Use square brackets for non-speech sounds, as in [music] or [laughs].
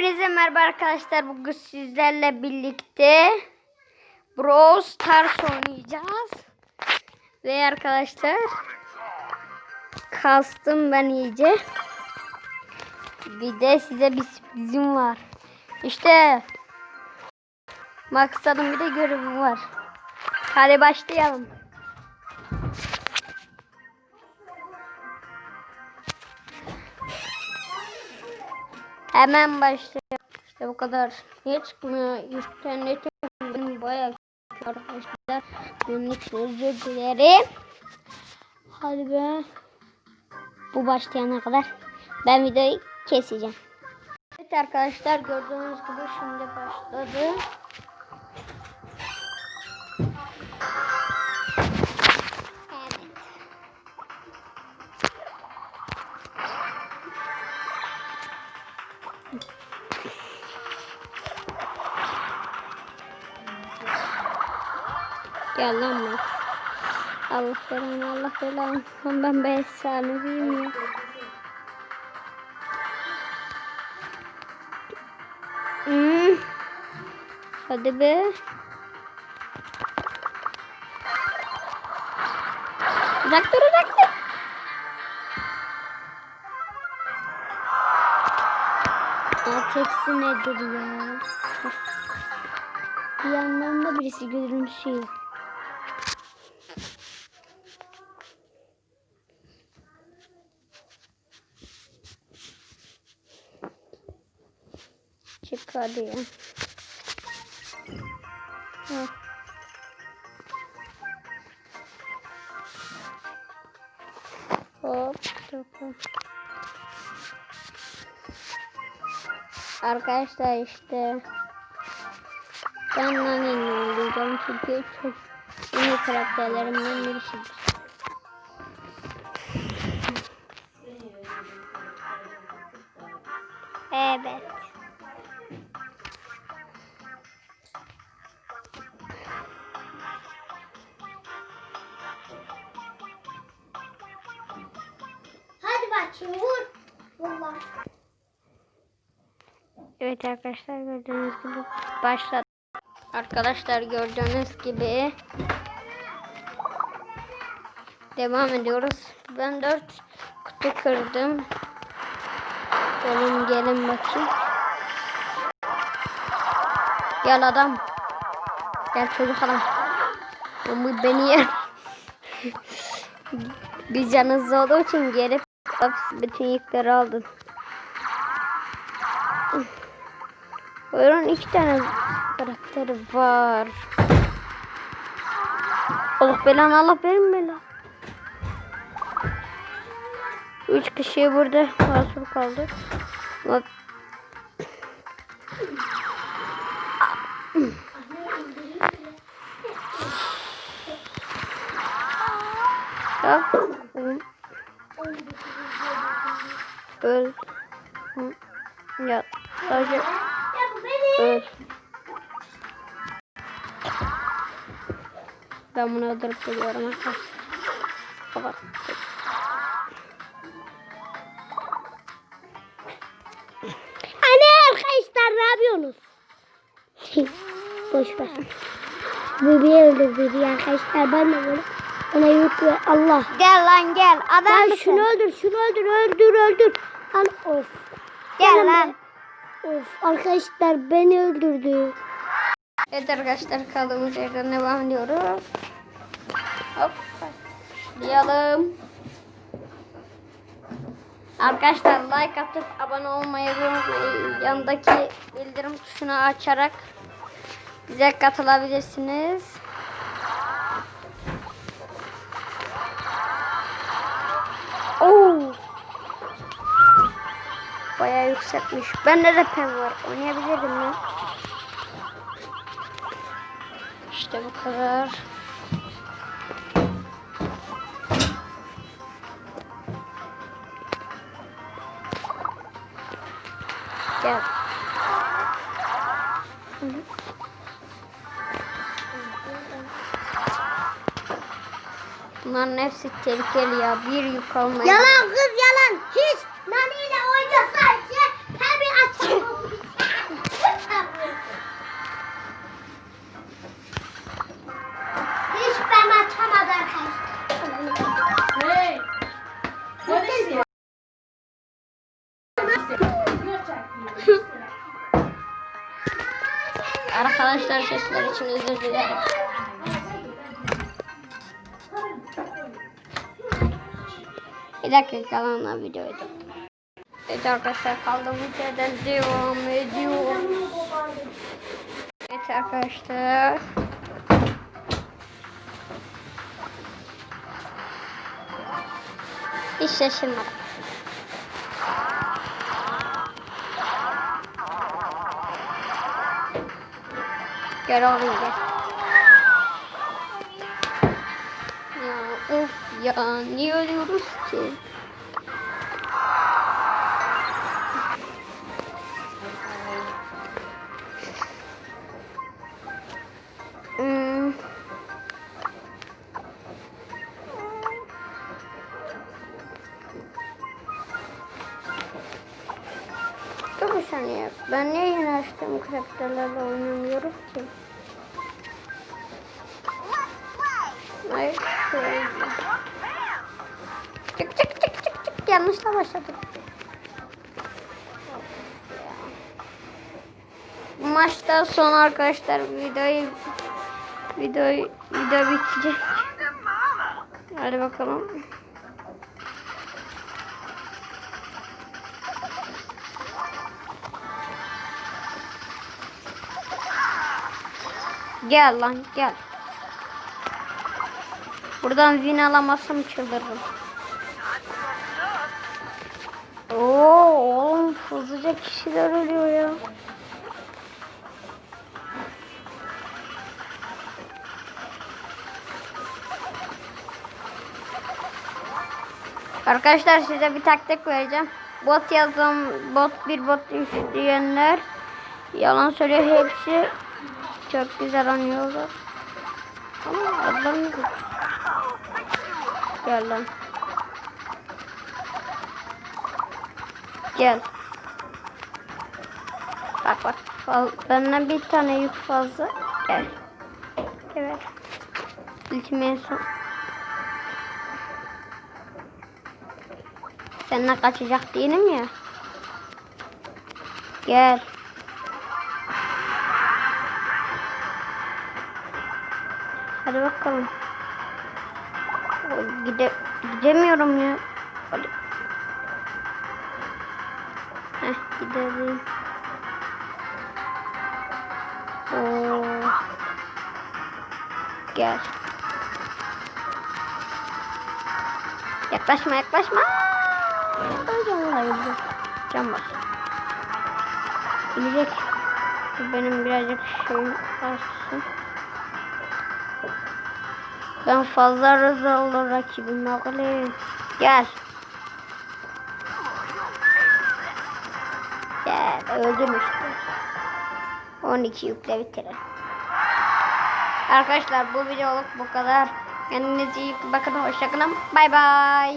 Hepinize merhaba arkadaşlar. Bugün sizlerle birlikte Brawl Stars oynayacağız. Ve arkadaşlar kastım ben iyice. Bir de size bir sürprizim var. İşte maksadım bir de görevim var. Hadi başlayalım. Hemen başlayalım. İşte bu kadar. Niye çıkmıyor? İnternetim benim bayağı arkadaşlar. Bunun için özür dilerim. Hadi be. Bu başlayana kadar ben videoyu keseceğim. Evet arkadaşlar gördüğünüz gibi şimdi başladı. Gel lan bak. Allah belanı Allah belanı. Lan Ben be efsaneviyim ya. Hmm. Hadi be. Uzak dur uzak dur. Ateksi nedir ya? Bir yandan da birisi gülümsüyor. Çık hadi ya. Ha. Hop topu. Arkadaşlar işte ben Nani'ni oynayacağım çünkü çok iyi karakterlerimden birisidir. Evet. Evet arkadaşlar gördüğünüz gibi başladı. Arkadaşlar gördüğünüz gibi devam ediyoruz. Ben dört kutu kırdım. Gelin gelin bakayım. Gel adam. Gel çocuk adam. Bu beni yer. [laughs] Bir canınız olduğu için gelip hop, bütün yükleri aldın. Oyunun iki tane karakteri var. Allah belanı Allah benim belanı. Üç kişi burada mahsur kaldı. Ama Ya. Öl. Ya sadece öl. Ben bunu öldürüp geliyorum arkadaşlar. Kapat. Anne arkadaşlar ne yapıyorsunuz? Boş ver. Bir öldürdü arkadaşlar. Ben de böyle yük ve Allah. Gel lan gel. Adam Lan mısın? şunu öldür, şunu öldür, öldür, öldür. Lan of. Gel Gelin lan. be. Of arkadaşlar beni öldürdü. Evet arkadaşlar kaldığımız yerden devam ediyoruz. Hop. Başlayalım. Arkadaşlar like atıp abone olmayı unutmayın. Yanındaki bildirim tuşunu açarak bize katılabilirsiniz. Oo. Bayağı yüksekmiş. Bende de pen var. Oynayabilirim mi? İşte bu kadar. Gel. Bunların hepsi tehlikeli ya. Bir yük almayı. Yalan kız yalan. Hiç Nani ile oynasaydı tabi açık Hiç ben açamadım. Hey. Polis Arkadaşlar sesler için özür dilerim. Bir dakika kalanla videoyu da. Evet arkadaşlar kaldığımız yerden devam ediyoruz. Evet arkadaşlar. Hiç şaşırmadım. Gel oğlum gel. Ya niye ölüyoruz ki? Hmm. Dur bir saniye. Ben niye yeni açtığım karakterlerle oynamıyorum ki? Ay şöyle. Yanlışla başladık. Maçtan sonra arkadaşlar videoyu videoyu video bitecek. Hadi bakalım. Gel lan gel. Buradan win alamazsam çıldırırım. Oo oğlum hızlıca kişiler ölüyor ya. Arkadaşlar size bir taktik vereceğim. Bot yazın, bot bir bot üç diyenler yalan söylüyor hepsi çok güzel oynuyorlar. Ama adlarını Gel lan. Gel. Bak bak. Benden bir tane yük fazla. Gel. Evet. İlkime son. Seninle kaçacak değilim ya. Gel. Hadi bakalım. Gide gidemiyorum ya. Hadi. Gidelim. Oo. Gel. Yaklaşma yaklaşma. Öleceğim vallahi. Can bas. Gidecek. Benim birazcık şeyim artsın. Ben fazla rıza olur rakibim. Gel öldüm işte. 12 yükle bitirir. Arkadaşlar bu videoluk bu kadar. Kendinize iyi bakın. Hoşçakalın. Bay bay.